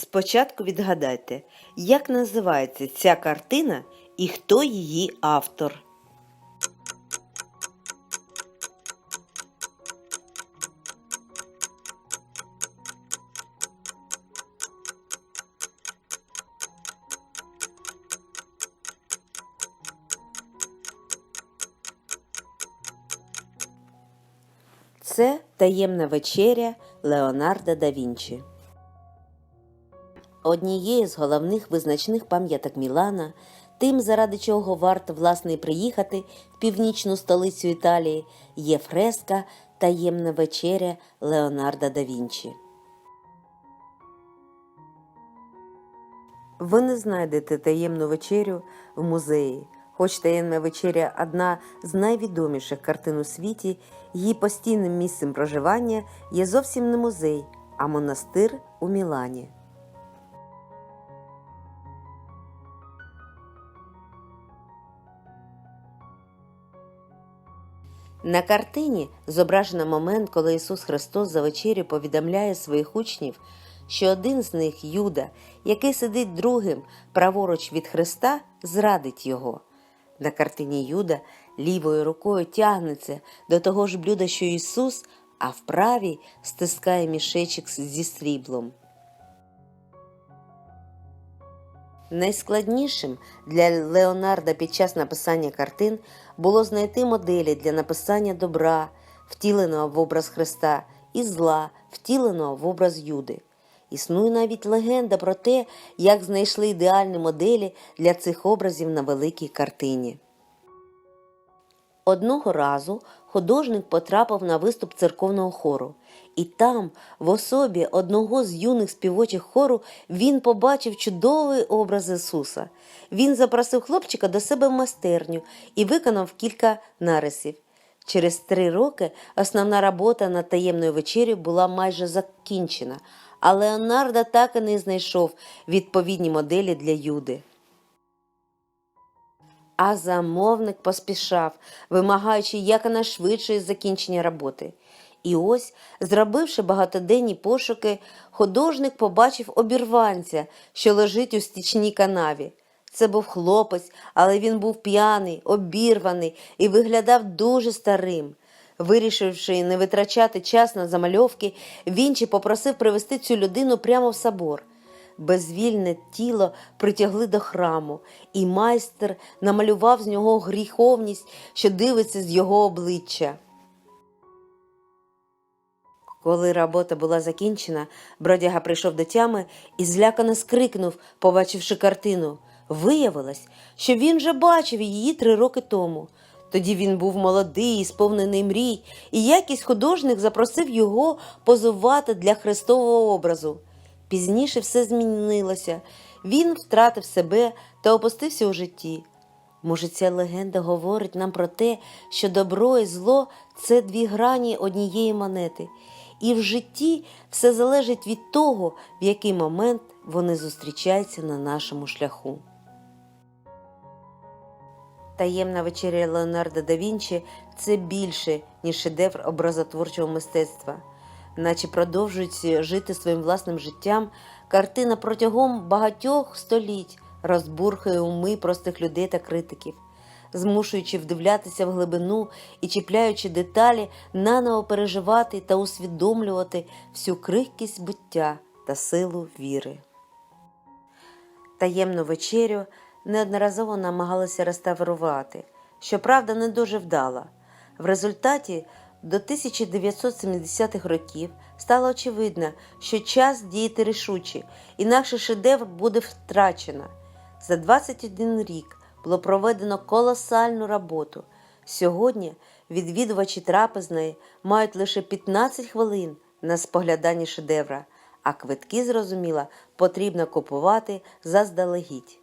Спочатку відгадайте, як називається ця картина і хто її автор. Це таємна вечеря Леонардо да Вінчі. Однією з головних визначних пам'яток Мілана, тим, заради чого варто власне приїхати в північну столицю Італії, є фреска Таємна вечеря Леонардо да Вінчі. Ви не знайдете таємну вечерю в музеї. Хоч таємна вечеря одна з найвідоміших картин у світі, її постійним місцем проживання є зовсім не музей, а монастир у Мілані. На картині зображено момент, коли Ісус Христос за вечерю повідомляє своїх учнів, що один з них, Юда, який сидить другим праворуч від Христа, зрадить його. На картині Юда лівою рукою тягнеться до того ж блюда, що Ісус, а в правій стискає мішечок зі сріблом. Найскладнішим для Леонарда під час написання картин було знайти моделі для написання добра, втіленого в образ Христа, і зла, втіленого в образ Юди. Існує навіть легенда про те, як знайшли ідеальні моделі для цих образів на великій картині. Одного разу художник потрапив на виступ церковного хору, і там, в особі одного з юних співочих хору, він побачив чудовий образ Ісуса. Він запросив хлопчика до себе в майстерню і виконав кілька нарисів. Через три роки основна робота над таємною вечерю була майже закінчена, а Леонардо так і не знайшов відповідні моделі для Юди. А замовник поспішав, вимагаючи якнайшвидшої закінчення роботи. І ось, зробивши багатоденні пошуки, художник побачив обірванця, що лежить у стічній канаві. Це був хлопець, але він був п'яний, обірваний і виглядав дуже старим. Вирішивши не витрачати час на замальовки, Вінчі попросив привезти цю людину прямо в собор. Безвільне тіло притягли до храму, і майстер намалював з нього гріховність, що дивиться з його обличчя. Коли робота була закінчена, бродяга прийшов до тями і злякано скрикнув, побачивши картину. Виявилось, що він вже бачив її три роки тому. Тоді він був молодий і сповнений мрій, і якийсь художник запросив його позувати для хрестового образу. Пізніше все змінилося. Він втратив себе та опустився у житті. Може, ця легенда говорить нам про те, що добро і зло це дві грані однієї монети, і в житті все залежить від того, в який момент вони зустрічаються на нашому шляху. Таємна вечеря Леонардо да Вінчі це більше, ніж шедевр образотворчого мистецтва. Наче продовжують жити своїм власним життям, картина протягом багатьох століть розбурхує уми простих людей та критиків, змушуючи вдивлятися в глибину і чіпляючи деталі, наново переживати та усвідомлювати всю крихкість буття та силу віри. Таємну вечерю неодноразово намагалися реставрувати, щоправда, не дуже вдало. В результаті до 1970-х років стало очевидно, що час діяти рішуче, інакше шедевр буде втрачено. За 21 рік було проведено колосальну роботу. Сьогодні відвідувачі трапезної мають лише 15 хвилин на споглядання шедевра, а квитки, зрозуміло, потрібно купувати заздалегідь.